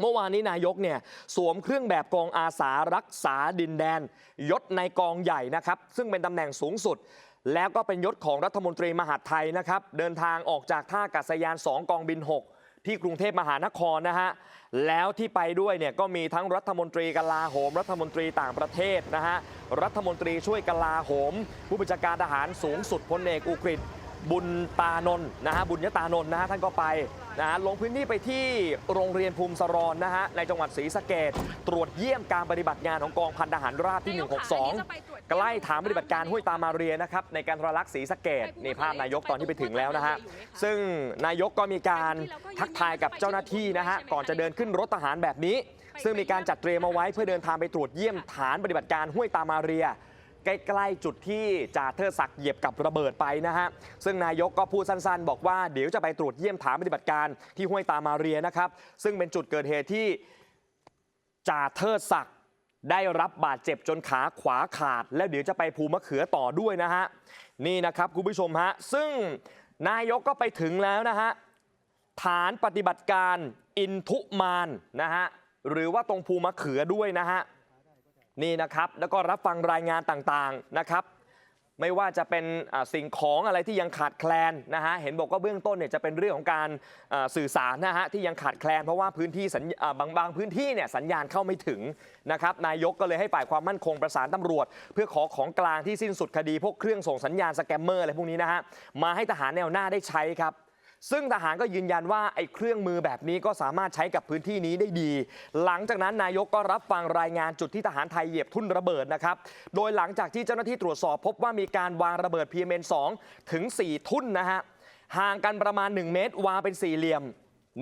เมื่อวานนี้นายกเนี่ยสวมเครื่องแบบกองอาสารักษาดินแดน ยศในกองใหญ่นะครับ ซึ่งเป็นตำแหน่งสูงสุด แล้วก็เป็นยศของรัฐมนตรีมหาดไทยนะครับ เดินทางออกจากท่าอากาศยาน 2 กองบิน 6 ที่กรุงเทพมหานครนะฮะ แล้วที่ไปด้วยเนี่ยก็มีทั้งรัฐมนตรีกลาโหม รัฐมนตรีต่างประเทศนะฮะ รัฐมนตรีช่วยกลาโหม ผู้บัญชาการทหารสูงสุดพลเอกอุกฤษบุญตานนท์นะฮะบุญยตานนท์นะฮะท่านก็ไป นะฮะลงพื้นที่ไปที่โรงเรียนภูมิสรอนนะฮะในจังหวัดศรีสะเกดตรวจเยี่ยมการปฏิบัติงานของกองพันทหารราบที่ 162 ใกล้ฐานปฏิบัติการห้วยตามาเรียนะครับในการทรลักษณ์ศรีสะเกดนี่ภาพนายกตอนที่ไปถึงแล้วนะฮะซึ่งนายกก็มีการทักทายกับเจ้าหน้าที่นะฮะก่อนจะเดินขึ้นรถทหารแบบนี้ ซึ่งมีการจัดเตรียมเอาไว้เพื่อเดินทางไปตรวจเยี่ยมฐานปฏิบัติการห้วยตามาเรีย ใกล้ๆจุดที่จ่าเทิดศักดิ์เหยียบกับระเบิดไปนะฮะซึ่งนายกก็พูดสั้นๆ บอกว่าเดี๋ยวจะไปตรวจเยี่ยมฐานปฏิบัติการที่ห้วยตามาเรียนะครับ ซึ่งเป็นจุดเกิดเหตุที่จ่าเทิดศักดิ์ได้รับบาดเจ็บจนขาขวาขาด แล้วเดี๋ยวจะไปภูมะเขือต่อด้วยนะฮะนี่นะครับคุณผู้ชมฮะซึ่งนายกก็ไปถึงแล้วนะฮะฐานปฏิบัติการอินทุมานนะฮะหรือว่าตรงภูมะเขือด้วยนะฮะ นี่นะครับแล้วก็รับฟังรายงานต่างๆนะครับ ไม่ว่าจะเป็นสิ่งของอะไรที่ยังขาดแคลนนะฮะเห็นบอกว่าเบื้องต้นเนี่ยจะเป็นเรื่องของการสื่อสารนะฮะที่ยังขาดแคลน เพราะว่าพื้นที่บางบางพื้นที่เนี่ยสัญญาณเข้าไม่ถึงนะครับนายกก็เลยให้ฝ่ายความมั่นคงประสานตำรวจ เพื่อขอของกลางที่สิ้นสุดคดีพวกเครื่องส่งสัญญาณสแกมเมอร์อะไรพวกนี้นะฮะมาให้ทหารแนวหน้าได้ใช้ครับ ซึ่งทหารก็ยืนยันว่าไอ้เครื่องมือแบบนี้ก็สามารถใช้กับพื้นที่นี้ได้ดี หลังจากนั้นนายกก็รับฟังรายงานจุดที่ทหารไทยเหยียบทุ่นระเบิดนะครับ โดยหลังจากที่เจ้าหน้าที่ตรวจสอบพบว่ามีการวางระเบิด PMN 2ถึง 4 ทุ่นนะฮะห่างกันประมาณ 1 เมตร วางเป็นสี่เหลี่ยม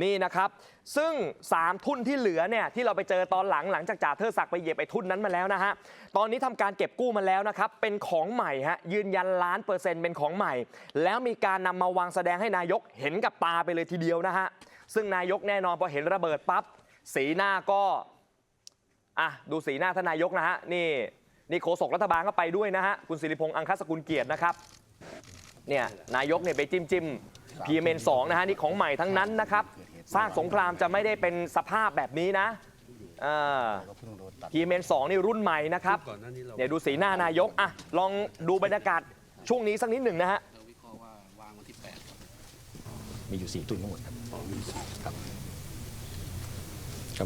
นี่นะครับ ซึ่ง 3 ทุ่นที่เหลือเนี่ยที่เราไปเจอตอนหลังหลังจากจ่าเทิดศักดิ์ไปเหยียบไอ้ทุ่นนั้นมาแล้วนะฮะ ตอนนี้ทำการเก็บกู้มาแล้วนะครับ เป็นของใหม่ฮะยืนยันล้านเปอร์เซ็นต์เป็นของใหม่ แล้วมีการนำมาวางแสดงให้นายกเห็นกับตาไปเลยทีเดียวนะฮะ ซึ่งนายกแน่นอนพอเห็นระเบิดปั๊บสีหน้าก็อะดูสีหน้าท่านนายกนะฮะนี่นี่โฆษกรัฐบาลก็ไปด้วยนะฮะคุณสิริพงษ์อังคสกุลเกียรตินะครับเนี่ยนายกเนี่ยไปจิ้มจิ้ม PMN 2นะฮะนี่ของใหม่ทั้งนั้นนะครับ สร้างสงครามจะไม่ได้เป็นสภาพแบบนี้นะเออ PMN 2นี่รุ่นใหม่นะครับก่อนหน้านี้เราเนี่ยดูสีหน้านายกอะลองดูบรรยากาศช่วงนี้สักนิดหนึ่งนะฮะเราวิเคราะห์ว่าวางวันที่แปดครับมีอยู่สี่ตุนทั้งหมดครับอ๋อมีสามครับ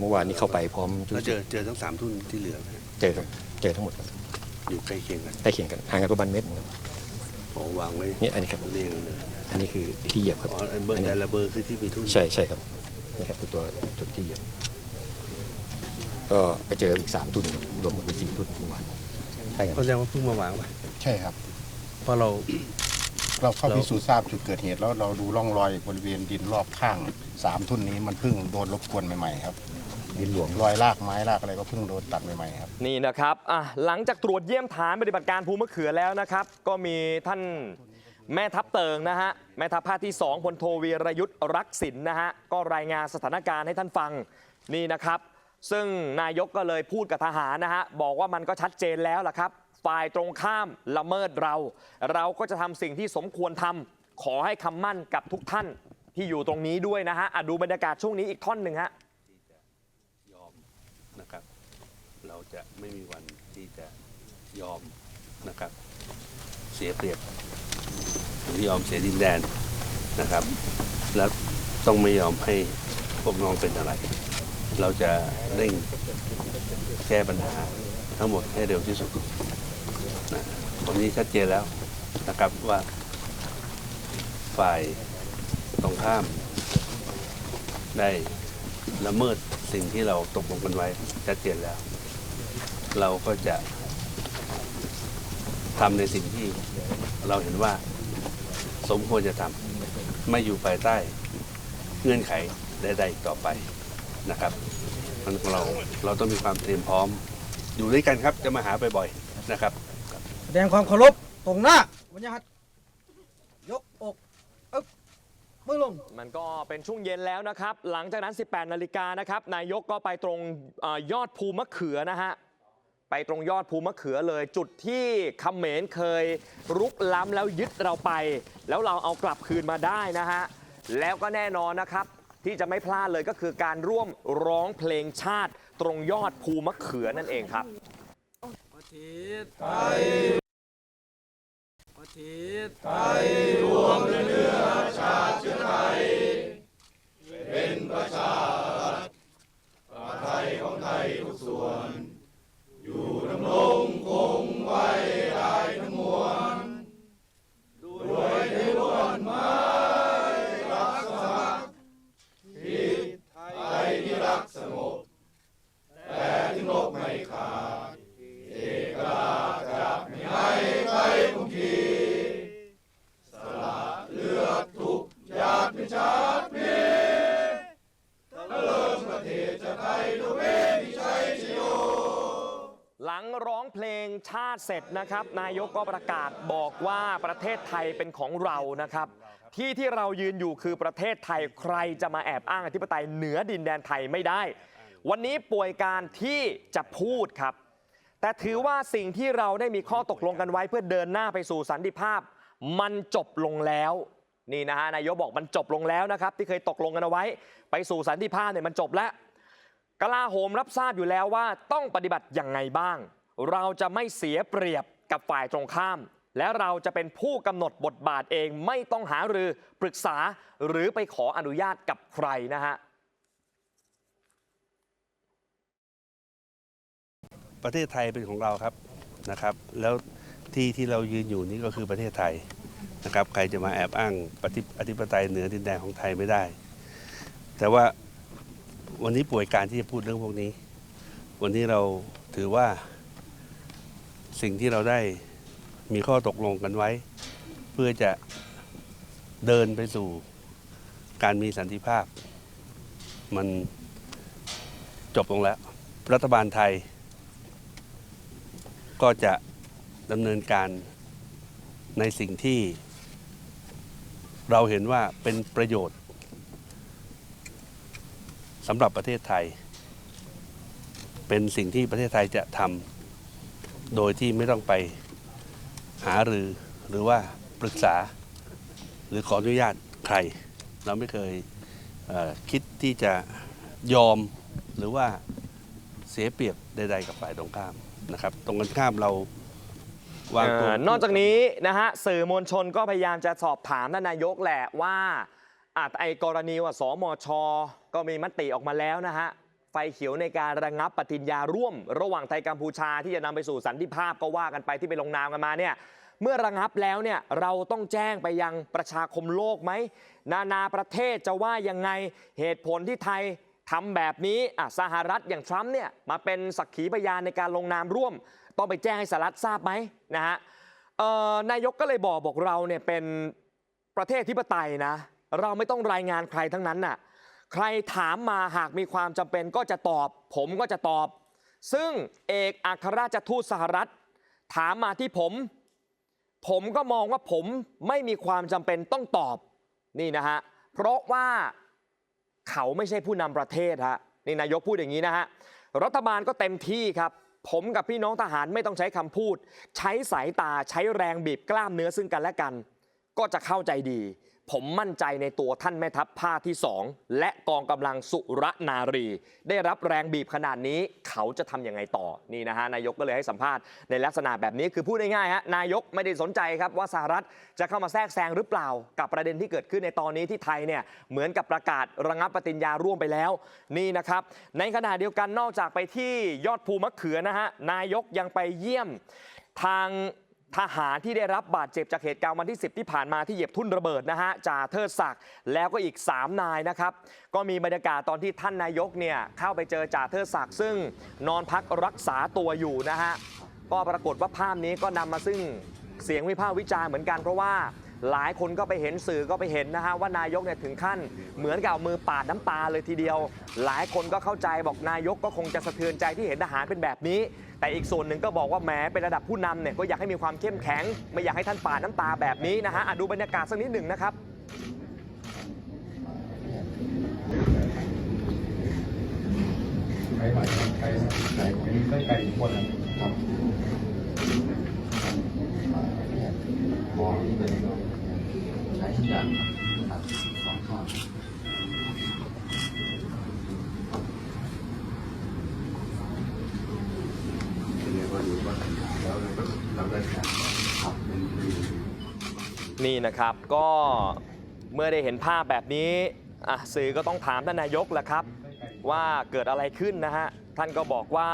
เมื่อวานนี้เข้าไปพร้อมชุดแล้วเจอเจอทั้งสามทุ่นที่เหลือนะฮะเจอครับเจอทั้งหมดครับอยู่ใกล้เคียงกันใกล้เคียงกันห่างกันประมาณเมตรหนึ่งครับอ๋อวางไว้นี่อันนี้ครับเรียงเลย อันนี้คือที่เหยียบครับอ๋อไอ้เบอร์อันนี้แต่ละเบอร์คือที่มีทุ่นใช่ใช่ครับนี่ครับคือตัวจุดที่เหยียบ ก็ไปเจออีกสามตุนครับรวมกันเป็นสี่ตุนเมื่อวานใช่ครับก็แสดงว่าเพิ่งมาวางไว้ใช่ครับ เพราะเรา เราเข้าเราพิสูจน์ทราบจุดเกิดเหตุแล้วเราดูร่องรอยบริเวณดินรอบข้างสามทุ่นนี้มันเพิ่งโดนรบกวนใหม่ๆครับดินหลวงรอยรากไม้รากอะไรก็เพิ่งโดนตัดใหม่ๆครับนี่นะครับอะหลังจากตรวจเยี่ยมฐานปฏิบัติการภูมะเขือแล้วนะครับ ก็มีท่าน แม่ทัพเติงนะฮะแม่ทัพภาคที่2พลโทวีรยุทธ์รักษินนะฮะก็รายงานสถานการณ์ให้ท่านฟังนี่นะครับ ซึ่งนายกก็เลยพูดกับทหารนะฮะบอกว่ามันก็ชัดเจนแล้วล่ะครับ ฝ่ายตรงข้ามละเมิดเรา เราก็จะทำสิ่งที่สมควรทำขอให้คำมั่นกับทุกท่านที่อยู่ตรงนี้ด้วยนะฮะอะดูบรรยากาศช่วงนี้อีกท่อนหนึ่งฮะยอมนะครับ เราจะไม่มีวันที่จะยอมนะครับ เสียเปรียบ หรือยอมเสียดินแดนนะครับ แล้วต้องไม่ยอมให้พวกน้องเป็นอะไร เราจะเร่งแก้ปัญหาทั้งหมดให้เร็วที่สุดนะวันนี้ชัดเจนแล้วนะครับว่าฝ่ายตรงข้าม ได้ละเมิดสิ่งที่เราตกลงกันไว้ชัดเจนแล้ว เราก็จะทำในสิ่งที่เราเห็นว่า สมควรจะทำไม่อยู่ภายใต้เงื่อนไขใดๆอีกต่อไปนะครับมันของเราเราต้องมีความเตรียมพร้อม อยู่ด้วยกันครับจะมาหาบ่อยๆนะครับ แสดงความเคารพตรงหน้าวันยหัดยกอกอึ๊บมือลง มันก็เป็นช่วงเย็นแล้วนะครับ หลังจากนั้น 18 นาฬิกานะครับ นายกก็ไปตรงเออยอดภูมะเขือนะฮะ ไปตรงยอดภูมะเขือเลย จุดที่เขมรเคยรุกล้ำแล้วยึดเราไป แล้วเราเอากลับคืนมาได้นะฮะ แล้วก็แน่นอนนะครับ ที่จะไม่พลาดเลยก็คือการร่วมร้องเพลงชาติ ตรงยอดภูมะเขือนั่นเองครับประเทศไทยประเทศไทยห เสร็จนะครับ นายกก็ประกาศบอกว่าประเทศไทยเป็นของเรานะครับ ที่ที่เรายืนอยู่คือประเทศไทยใครจะมาแอบอ้างอธิปไตยเหนือดินแดนไทยไม่ได้ วันนี้ป่วยการที่จะพูดครับ แต่ถือว่าสิ่งที่เราได้มีข้อตกลงกันไว้เพื่อเดินหน้าไปสู่สันติภาพ มันจบลงแล้วนี่นะฮะนายกบอกมันจบลงแล้วนะครับ ที่เคยตกลงกันเอาไว้ ไปสู่สันติภาพเนี่ยมันจบแล้วกลาโหมรับทราบอยู่แล้วว่าต้องปฏิบัติอย่างไงบ้าง เราจะไม่เสียเปรียบกับฝ่ายตรงข้าม และเราจะเป็นผู้กำหนดบทบาทเองไม่ต้องหารือปรึกษาหรือไปขออนุญาตกับใครนะฮะประเทศไทยเป็นของเราครับนะครับ แล้วที่ที่เรายืนอยู่นี่ก็คือประเทศไทยนะครับ ใครจะมาแอบอ้างปฏิอธิปไตยเหนือดินแดนของไทยไม่ได้ แต่ว่าวันนี้ป่วยการที่จะพูดเรื่องพวกนี้ วันนี้เราถือว่า สิ่งที่เราได้มีข้อตกลงกันไว้ เพื่อจะเดินไปสู่การมีสันติภาพ มันจบลงแล้ว รัฐบาลไทย ก็จะดำเนินการในสิ่งที่เราเห็นว่าเป็นประโยชน์สำหรับประเทศไทย เป็นสิ่งที่ประเทศไทยจะทำ โดยที่ไม่ต้องไปหารือหรือว่าปรึกษา หรือขออนุญาตใคร เราไม่เคยเคิดที่จะยอมหรือว่าเสียเปรียบใด ๆ กับฝ่ายตรงข้ามนะครับ ตรงกันข้ามเราวางตัวนอกจากนี้นะฮะสื่อมวลชนก็พยายามจะสอบถามท่านนายกแหละว่าอาจไอกรณีว่าสมช ก็มีมติออกมาแล้วนะฮะ ไฟเขียวในการระงับปฏิญญาร่วม ระหว่างไทยกัมพูชาที่จะนำไปสู่สันติภาพก็ว่ากันไปที่ไปลงนามกันมาเนี่ยเมื่อระงับแล้วเนี่ยเราต้องแจ้งไปยังประชาคมโลกไหม นานาประเทศจะว่ายังไงเหตุผลที่ไทยทำแบบนี้อะสหรัฐอย่างทรัมป์เนี่ยมาเป็นสักขีพยานในการลงนามร่วม ต้องไปแจ้งให้สหรัฐทราบไหมนะฮะนายกก็เลยบอกบอกเราเนี่ยเป็นประเทศธิปไตยนะ เราไม่ต้องรายงานใครทั้งนั้นน่ะ ใครถามมาหากมีความจำเป็นก็จะตอบ ผมก็จะตอบ ซึ่งเอกอัครราชทูตสหรัฐ ถามมาที่ผม ผมก็มองว่าผมไม่มีความจำเป็นต้องตอบนี่นะฮะเพราะว่าเขาไม่ใช่ผู้นำประเทศฮะนี่นายกพูดอย่างนี้นะฮะรัฐบาลก็เต็มที่ครับ ผมกับพี่น้องทหารไม่ต้องใช้คำพูด ใช้สายตาใช้แรงบีบกล้ามเนื้อซึ่งกันและกัน ก็จะเข้าใจดี ผมมั่นใจในตัวท่านแม่ทัพภาคที่ 2 และกองกำลังสุรนารี ได้รับแรงบีบขนาดนี้เขาจะทำยังไงต่อนี่นะฮะนายกก็เลยให้สัมภาษณ์ในลักษณะแบบนี้คือพูดง่ายๆฮะนายกไม่ได้สนใจครับว่าสหรัฐจะเข้ามาแทรกแซงหรือเปล่า กับประเด็นที่เกิดขึ้นในตอนนี้ที่ไทยเนี่ยเหมือนกับประกาศระงับปฏิญญาร่วมไปแล้วนี่นะครับในขณะเดียวกันนอกจากไปที่ยอดภูมะเขือนะฮะนายกยังไปเยี่ยมทาง ทหารที่ได้รับบาดเจ็บจากเหตุการณ์วันที่ 10 ที่ผ่านมาที่เหยียบทุ่นระเบิดนะฮะจ่าเทิดศักดิ์แล้วก็อีก 3 นายนะครับ ก็มีบรรยากาศตอนที่ท่านนายกเนี่ยเข้าไปเจอจ่าเทิดศักดิ์ซึ่งนอนพักรักษาตัวอยู่นะฮะก็ปรากฏว่าภาพนี้ก็นำมาซึ่งเสียงวิพากษ์วิจารณ์เหมือนกันเพราะว่าหลายคนก็ไปเห็นสื่อก็ไปเห็นนะฮะว่านายกเนี่ยถึงขั้น เหมือนกับเอามือปาดน้ำตาเลยทีเดียว หลายคนก็เข้าใจบอกนายกก็คงจะสะเทือนใจที่เห็นทหารเป็นแบบนี้ แต่อีกส่วนหนึ่งก็บอกว่าแหมเป็นระดับผู้นำเนี่ยก็อยากให้มีความเข้มแข็ง ไม่อยากให้ท่านปาดน้ำตาแบบนี้นะฮะอะดูบรรยากาศสักนิดหนึ่งนะครับไก่ใหม่ไก่ไก่เป็นไส้ไก่อีกคนครับหมอที่เป็นใช้ทุกอย่างครับสองข้าง ว่า แล้วเราได้การขับเป็นปีนี่นะครับก็เมื่อได้เห็นภาพแบบนี้อะสื่อก็ต้องถามท่านนายกแหละครับ ว่าเกิดอะไรขึ้นนะฮะท่านก็บอกว่า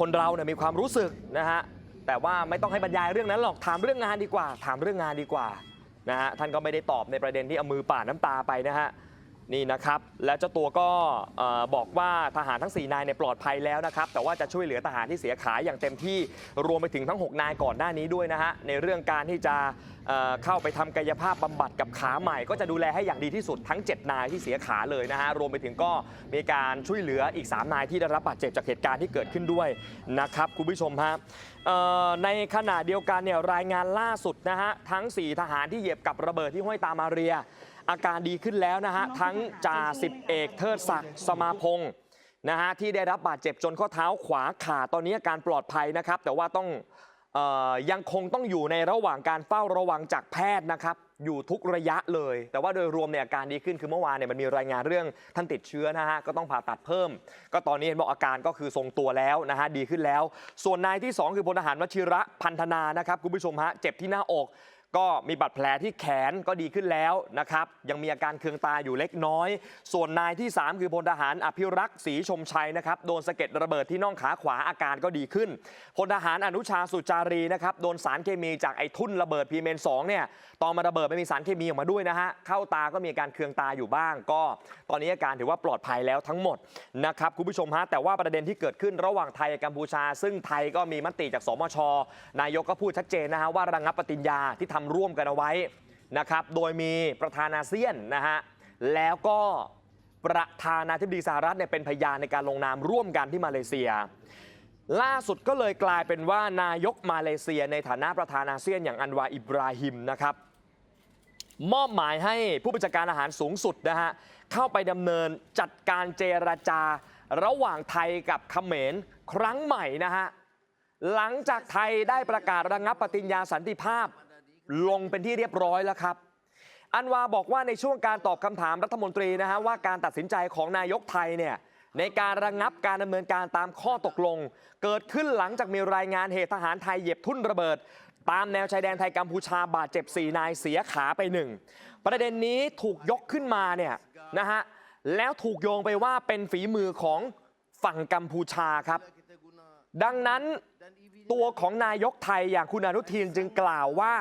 คนเราเนี่ยมีความรู้สึกนะฮะแต่ว่าไม่ต้องให้บรรยายเรื่องนั้นหรอกถามเรื่องงานดีกว่า ถามเรื่องงานดีกว่านะฮะท่านก็ไม่ได้ตอบในประเด็นที่เอามือป่าดน้ำตาไปนะฮะ นี่นะครับ และเจ้าตัวก็บอกว่าทหารทั้ง 4 นายเนี่ยปลอดภัยแล้วนะครับ แต่ว่าจะช่วยเหลือทหารที่เสียขาอย่างเต็มที่รวมไปถึงทั้ง 6 นายก่อนหน้านี้ด้วยนะฮะในเรื่องการที่จะเข้าไปทำกายภาพบำบัดกับขาใหม่ ก็จะดูแลให้อย่างดีที่สุดทั้ง 7 นายที่เสียขาเลยนะฮะรวมไปถึงก็มีการช่วยเหลืออีก 3 นายที่ได้รับบาดเจ็บจากเหตุการณ์ที่เกิดขึ้นด้วยนะครับคุณผู้ชมฮะในขณะเดียวกันเนี่ยรายงานล่าสุดนะฮะทั้ง 4 ทหารที่เหยียบกับระเบิดที่ห้วยตามาเรีย อาการดีขึ้นแล้วนะฮะทั้งจ่าสิบเอกเทิดศักดิ์สมาพงศ์นะฮะที่ได้รับบาดเจ็บจนข้อเท้าขวาขาดตอนนี้อาการปลอดภัยนะครับ แต่ว่าต้องเออยังคงต้องอยู่ในระหว่างการเฝ้าระวังจากแพทย์นะครับอยู่ทุกระยะเลย แต่ว่าโดยรวมเนี่ยอาการดีขึ้นคือเมื่อวานเนี่ยมันมีรายงานเรื่องท่านติดเชื้อนะฮะก็ต้องผ่าตัดเพิ่ม ก็ตอนนี้เห็นบอกอาการก็คือทรงตัวแล้วนะฮะดีขึ้นแล้ว ส่วนนายที่ 2 คือพลทหารวชิระพันธนานะครับคุณผู้ชมฮะเจ็บที่หน้าอก ก็มีบาดแผลที่แขนก็ดีขึ้นแล้วนะครับยังมีอาการเคืองตาอยู่เล็กน้อย ส่วนนายที่ 3 คือพลทหารอภิรักษ์ศรีชมชัยนะครับโดนสะเก็ดระเบิดที่น่องขาขวาอาการก็ดีขึ้นพลทหารอนุชาสุจารีนะครับโดนสารเคมีจากไอ้ทุ่นระเบิดพีเมน2เนี่ยตอนมาระเบิดไม่มีสารเคมีออกมาด้วยนะฮะเข้าตาก็มีอาการเคืองตาอยู่บ้าง ก็ตอนนี้อาการถือว่าปลอดภัยแล้วทั้งหมดนะครับคุณผู้ชมฮะแต่ว่าประเด็นที่เกิดขึ้นระหว่างไทยกับกัมพูชา ซึ่งไทยก็มีมติจากสมช นายกก็พูดชัดเจนนะฮะว่าระงับปฏิญญาที่ทำร่วมกันเอาไว้นะครับ โดยมีประธานาเซียนนะฮะ แล้วก็ประธานาธิบดีสหรัฐเนี่ยเป็นพยานในการลงนามร่วมกันที่มาเลเซีย ล่าสุดก็เลยกลายเป็นว่านายกมาเลเซีย ในฐานะประธานาเซียนอย่างอันวาอิบราฮิมนะครับมอบหมายให้ผู้บัญชาการอาหารสูงสุดนะฮะเข้าไปดำเนินจัดการเจรจาระหว่างไทยกับเขมรครั้งใหม่นะฮะหลังจากไทยได้ประกาศระงับปฏิญญาสันติภาพ ลงเป็นที่เรียบร้อยแล้วครับอันวาบอกว่าในช่วงการตอบคำถามรัฐมนตรีนะฮะว่าการตัดสินใจของนายกไทยเนี่ยในการระงับการดำเนินการตามข้อตกลง เกิดขึ้นหลังจากมีรายงานเหตุทหารไทยเหยียบทุ่นระเบิด ตามแนวชายแดนไทยกัมพูชาบาดเจ็บ 4 นายเสียขาไปหนึ่งประเด็นนี้ถูกยกขึ้นมาเนี่ยนะฮะแล้วถูกโยงไปว่าเป็นฝีมือของฝั่งกัมพูชาครับ ดังนั้นตัวของนายกไทยอย่างคุณอนุทินจึงกล่าวว่า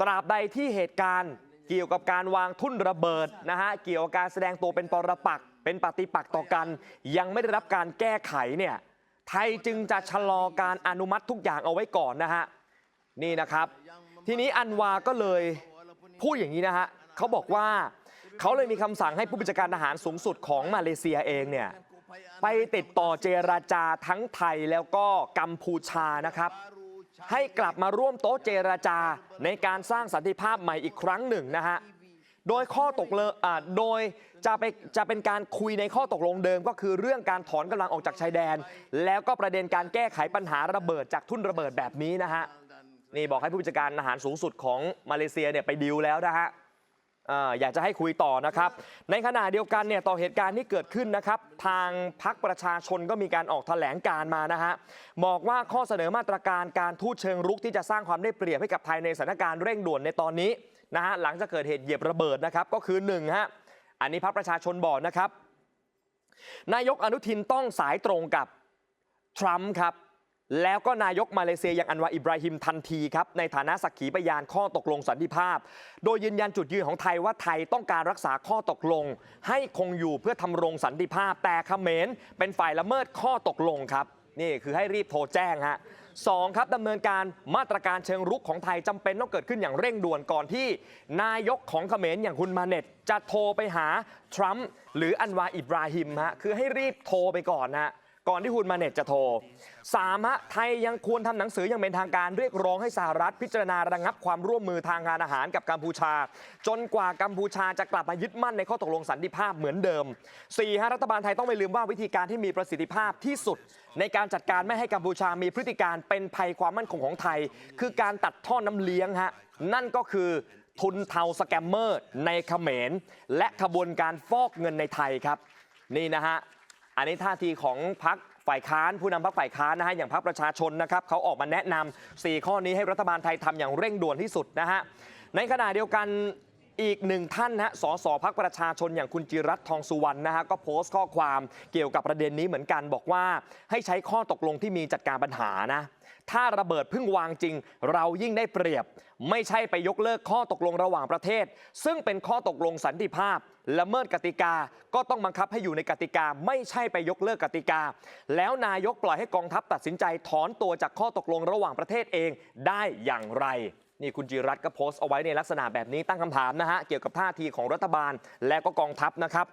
ตราบใดที่เหตุการณ์เกี่ยวกับการวางทุ่นระเบิดนะฮะเกี่ยวกับการแสดงตัวเป็นปรปักษ์เป็นปฏิปักษ์ต่อกัน ยังไม่ได้รับการแก้ไขเนี่ยไทยจึงจะชะลอการอนุมัติทุกอย่างเอาไว้ก่อนนะฮะนี่นะครับ ทีนี้อันวาก็เลยพูดอย่างนี้นะฮะเขาบอกว่าเขาเลยมีคำสั่งให้ผู้บัญชาการทหารสูงสุดของมาเลเซียเองเนี่ยไปติดต่อเจราจาทั้งไทยแล้วก็กัมพูชานะครับ ให้กลับมาร่วมโต๊ะเจราจาในการสร้างสันติภาพใหม่อีกครั้งหนึ่งนะฮะโดยข้อตกลงโดยจะไปจะเป็นการคุยในข้อตกลงเดิม ก็คือเรื่องการถอนกำลังออกจากชายแดน แล้วก็ประเด็นการแก้ไขปัญหาระเบิดจากทุ่นระเบิดแบบนี้นะฮะนี่บอกให้ผู้จัดการอาหารสูงสุดของมาเลเซียเนี่ยไปดิวแล้วนะฮะ อยากจะให้คุยต่อนะครับ ในขณะเดียวกันเนี่ยต่อเหตุการณ์ที่เกิดขึ้นนะครับ ทางพักประชาชนก็มีการออกแถลงการมานะฮะบอกว่าข้อเสนอมาตรการการทูตเชิงรุกที่จะสร้างความได้เปรียบให้กับไทยในสถานการณ์เร่งด่วนในตอนนี้นะฮะหลังจากเกิดเหตุเหยียบระเบิดนะครับก็คือ1ฮะอันนี้พักประชาชนบอกนะครับ นายกอนุทินต้องสายตรงกับทรัมป์ครับ แล้วก็นายกมาเลเซียอย่างอันวาอิบราฮิมทันทีครับในฐานะสักขีพยานข้อตกลงสันติภาพ โดยยืนยันจุดยืนของไทยว่าไทยต้องการรักษาข้อตกลง ให้คงอยู่เพื่อทำรงสันติภาพ แต่เขมรเป็นฝ่ายละเมิดข้อตกลงครับนี่คือให้รีบโทรแจ้งฮะสองครับดำเนินการมาตรการเชิงรุกของไทยจำเป็นต้องเกิดขึ้นอย่างเร่งด่วนก่อนที่ นายกของเขมรอย่างคุณมาเน็ต จะโทรไปหาทรัมป์หรืออันวาอิบราฮิมฮะคือให้รีบโทรไปก่อนนะฮะ ก่อนที่คุณมาเน็ตจะโทรสามฮะไทยยังควรทำหนังสืออย่างเป็นทางการเรียกร้องให้สหรัฐพิจารณาระงับความร่วมมือทางการอาหารกับกัมพูชา จนกว่ากัมพูชาจะกลับมายึดมั่นในข้อตกลงสันติภาพเหมือนเดิม4ฮะรัฐบาลไทยต้องไม่ลืมว่าวิธีการที่มีประสิทธิภาพที่สุด ในการจัดการไม่ให้กัมพูชามีพฤติการเป็นภัยความมั่นคงของไทย คือการตัดท่อน้ำเลี้ยงฮะนั่นก็คือทุนเทาสแกมเมอร์ในเขมร และขบวนการฟอกเงินในไทยครับ นี่นะฮะ อันนี้ท่าทีของพักฝ่ายค้านผู้นำพักฝ่ายค้านนะฮะอย่างพักประชาชนนะครับเขาออกมาแนะนำ4ข้อนี้ให้รัฐบาลไทยทำอย่างเร่งด่วนที่สุดนะฮะในขณะเดียวกันอีกหนึ่งท่านนะสสพักประชาชนอย่างคุณจิรัตทองสุวรรณนะฮะก็โพสต์ข้อความเกี่ยวกับประเด็นนี้เหมือนกันบอกว่าให้ใช้ข้อตกลงที่มีจัดการปัญหานะ ถ้าระเบิดเพิ่งวางจริง เรายิ่งได้เปรียบ ไม่ใช่ไปยกเลิกข้อตกลงระหว่างประเทศ ซึ่งเป็นข้อตกลงสันติภาพละเมิดกติกาก็ต้องบังคับให้อยู่ในกติกา ไม่ใช่ไปยกเลิกกติกา แล้วนายกปล่อยให้กองทัพตัดสินใจถอนตัวจากข้อตกลงระหว่างประเทศเองได้อย่างไรนี่คุณจิรัตก็โพสต์เอาไว้ในลักษณะแบบนี้ตั้งคำถามนะฮะ เกี่ยวกับท่าทีของรัฐบาลและก็กองทัพนะครับ